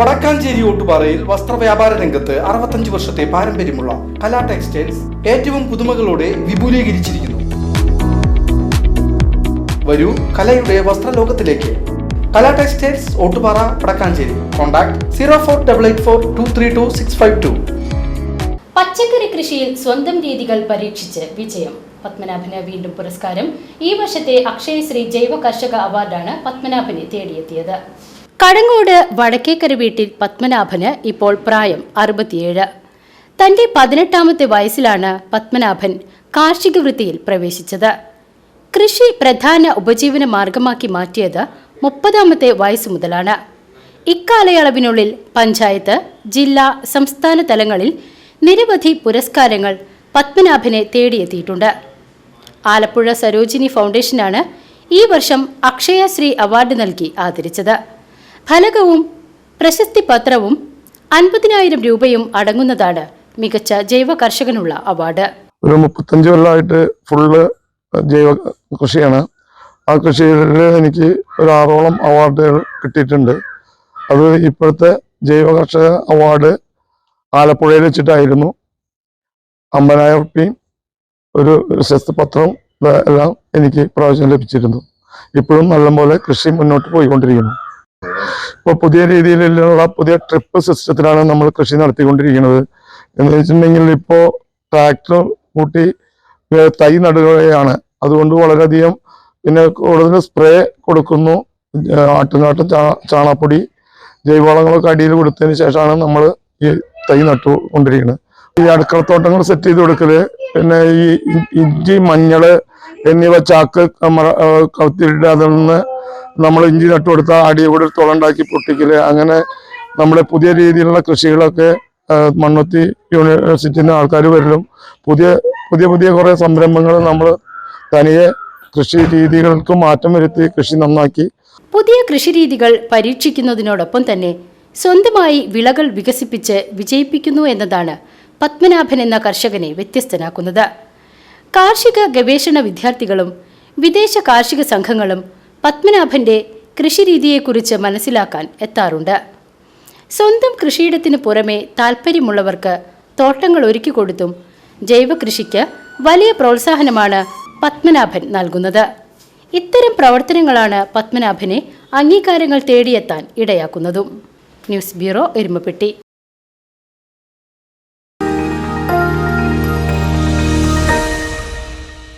വടക്കാഞ്ചേരി ഓട്ടുപാറയിൽ വസ്ത്രവ്യാപാര രംഗത്ത് അറുപത്തഞ്ച് വർഷത്തെ പാരമ്പര്യമുള്ള കലാ ടെക്സ്റ്റൈൽസ് ഏറ്റവും പുതുമകളോടെ വിപുലീകരിച്ചിരിക്കുന്നു. വരൂ കലയുടെ വസ്ത്രലോകത്തിലേക്ക്. Kala textiles Ottupara Vadakkanchery. Contact zero four double eight four two three two six five two. പച്ചക്കറി കൃഷിയിൽ സ്വന്തം രീതികൾ പരീക്ഷിച്ച് വിജയം. പത്മനാഭന് വീണ്ടും പുരസ്കാരം. ഈ വർഷത്തെ അക്ഷയശ്രീ ജൈവ കർഷക അവാർഡാണ് പത്മനാഭനെ തേടിയെത്തിയത്. കടങ്ങോട് വടക്കേക്കര വീട്ടിൽ പത്മനാഭന് ഇപ്പോൾ പ്രായം അറുപത്തിയേഴ്. തന്റെ പതിനെട്ടാമത്തെ വയസ്സിലാണ് പത്മനാഭൻ കാർഷിക വൃത്തിയിൽ പ്രവേശിച്ചത്. കൃഷി പ്രധാന ഉപജീവന മാർഗമാക്കി മാറ്റിയത് മുപ്പതാമത്തെ വയസ്സ് മുതലാണ്. ഇക്കാലയളവിനുള്ളിൽ പഞ്ചായത്ത് ജില്ലാ സംസ്ഥാന തലങ്ങളിൽ നിരവധി പുരസ്കാരങ്ങൾ പത്മനാഭനെ തേടിയെത്തിയിട്ടുണ്ട്. ആലപ്പുഴ സരോജിനി ഫൗണ്ടേഷനാണ് ഈ വർഷം അക്ഷയശ്രീ അവാർഡ് നൽകി ആദരിച്ചത്. ഫലകവും പ്രശസ്തി പത്രവും അൻപതിനായിരം രൂപയും അടങ്ങുന്നതാണ് മികച്ച ജൈവ കർഷകനുള്ള അവാർഡ്. ഒരു മുപ്പത്തഞ്ച് കൊല്ലമായിട്ട് ഫുള്ള് ജൈവ കൃഷിയാണ്. ആ കൃഷിയിൽ എനിക്ക് ഒരു ആറോളം അവാർഡുകൾ കിട്ടിയിട്ടുണ്ട്. അത് ഇപ്പോഴത്തെ ജൈവ കർഷക അവാർഡ് ആലപ്പുഴയിൽ വെച്ചിട്ടായിരുന്നു. അമ്പതിനായിരം റുപ്യയും ഒരു പ്രശസ്തി പത്രവും എല്ലാം എനിക്ക് പ്രാവശ്യം ലഭിച്ചിരുന്നു. ഇപ്പോഴും നല്ലപോലെ കൃഷി മുന്നോട്ട് പോയിക്കൊണ്ടിരിക്കുന്നു. ഇപ്പോൾ പുതിയ രീതിയിലുള്ള പുതിയ ട്രിപ്പ് സിസ്റ്റത്തിലാണ് നമ്മൾ കൃഷി നടത്തിക്കൊണ്ടിരിക്കുന്നത്. എന്ന് വെച്ചിട്ടുണ്ടെങ്കിൽ ഇപ്പോൾ ട്രാക്ടർ കൂട്ടി തൈ നടുകയാണ്. അതുകൊണ്ട് വളരെയധികം പിന്നെ കൂടുതൽ സ്പ്രേ കൊടുക്കുന്നു. ആട്ടുനാട്ടും ചാണാപ്പൊടി ജൈവവളങ്ങളൊക്കെ അടിയിൽ കൊടുത്തതിന് ശേഷമാണ് നമ്മൾ ഈ തൈ നട്ടുകൊണ്ടിരിക്കുന്നത്. ഈ അടുക്കളത്തോട്ടങ്ങൾ സെറ്റ് ചെയ്ത് കൊടുക്കൽ പിന്നെ ഈ ഇഞ്ചി മഞ്ഞൾ എന്നിവ ചാക്ക് അതിൽ നിന്ന് നമ്മൾ ഇഞ്ചി നട്ടു കൊടുത്ത അടിയിൽ കൂടെ ഒരു തുളണ്ടാക്കി പൊട്ടിക്കൽ അങ്ങനെ നമ്മുടെ പുതിയ രീതിയിലുള്ള കൃഷികളൊക്കെ മണ്ണൊത്തി നിന്ന് ആൾക്കാർ വരലും പുതിയ പുതിയ പുതിയ കുറേ സംരംഭങ്ങൾ നമ്മൾ തനിയെ കൃഷി രീതികൾക്ക് മാറ്റം വരുത്തി കൃഷി നന്നാക്കി. പുതിയ കൃഷി രീതികൾ പരീക്ഷിക്കുന്നതിനോടൊപ്പം തന്നെ സ്വന്തമായി വിളകൾ വികസിപ്പിച്ച് വിജയിപ്പിക്കുന്നു എന്നതാണ് പത്മനാഭൻ എന്ന കർഷകനെ വ്യത്യസ്തനാക്കുന്നത്. കാർഷിക ഗവേഷണ വിദ്യാർത്ഥികളും വിദേശ കാർഷിക സംഘങ്ങളും പത്മനാഭന്റെ കൃഷിരീതിയെക്കുറിച്ച് മനസ്സിലാക്കാൻ എത്താറുണ്ട്. സ്വന്തം കൃഷിയിടത്തിന് പുറമെ താൽപ്പര്യമുള്ളവർക്ക് തോട്ടങ്ങൾ ഒരുക്കി കൊടുത്തും ജൈവകൃഷിക്ക് വലിയ പ്രോത്സാഹനമാണ് പത്മനാഭൻ നൽകുന്നത്. ഇത്തരം പ്രവർത്തനങ്ങളാണ് പത്മനാഭനെ അംഗീകാരങ്ങൾ തേടിയെത്താൻ ഇടയാക്കുന്നതും. News bureau Erumappetty.